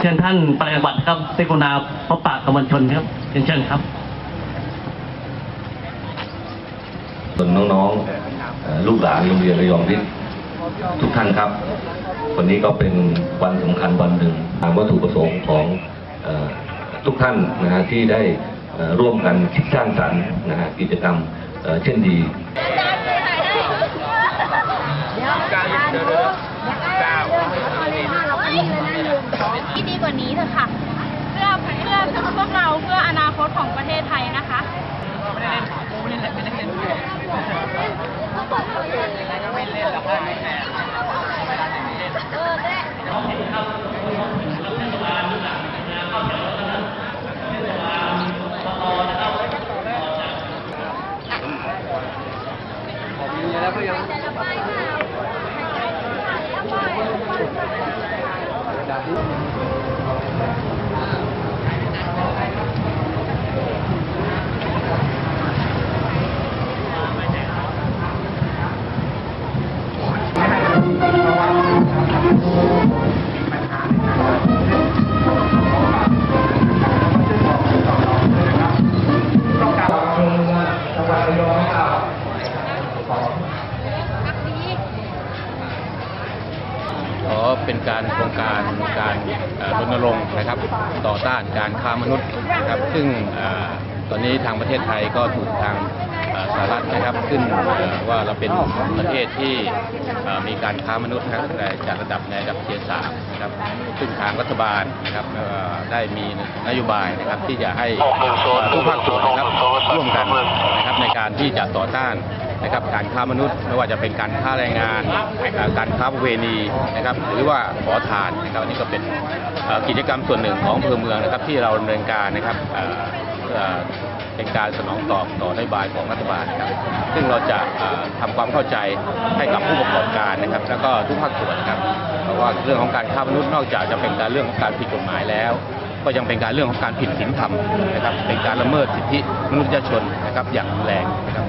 เชิญท่านปฏิบัติครับเสกุณาพบปากกับมวลชนครับเชิญเชิญครับส่วนน้องๆเอ่อลูกหลานโรงเรียนระยองวิทย์ทุกท่านครับ วันนี้ก็เป็นวันสำคัญวันหนึ่งตามวัตถุประสงค์ของอทุกท่านนะฮะที่ได้ร่วมกันคิดสร้างสรรค์นะฮะกิจกรรมเช่นดี นี้เถอะค่ะเพื่อเพื่อพวกเราเพื่ออนาคตของประเทศไทยนะคะ ขอเป็นการโครงการการเอ่อรณรงค์นะครับ ต่อต้านการค้ามนุษย์นะครับ ซึ่งเอ่อตอนนี้ทางประเทศไทยก็ถูกทางเอ่อสหรัฐนะครับขึ้นเอ่อว่าเราเป็นประเทศที่เอ่อมีการค้ามนุษย์นะครับแต่จัดระดับในระดับเทียร์สามนะครับซึ่งทางรัฐบาลนะครับเอ่อได้มีนโยบายนะครับที่จะให้ทุกภาคส่วนนะครับร่วมกันนะครับใน การที่จะต่อต้านนะครับการค้ามนุษย์ไม่ว่าจะเป็นการค้าแรงงาน การค้าประเวณีนะครับหรือว่าขอทานนะครับนี่ก็เป็นกิจกรรมส่วนหนึ่งของอำเภอเมืองนะครับที่เราดำเนินการนะครับเป็นการสนองตอบต่อนโยบายของรัฐบาลนะครับ ซึ่งเราจะเอ่อทำความเข้าใจให้กับผู้ประกอบการนะครับ แล้วก็ทุกภาคส่วนนะครับ เพราะว่าเรื่องของการค้ามนุษย์นอกจากจะเป็นการเรื่องของการผิดกฎหมายแล้ว ก็ยังเป็นการเรื่องของการผิดศีลธรรมนะครับเป็นการละเมิดสิทธิมนุษยชนนะครับอย่างรุนแรงนะครับ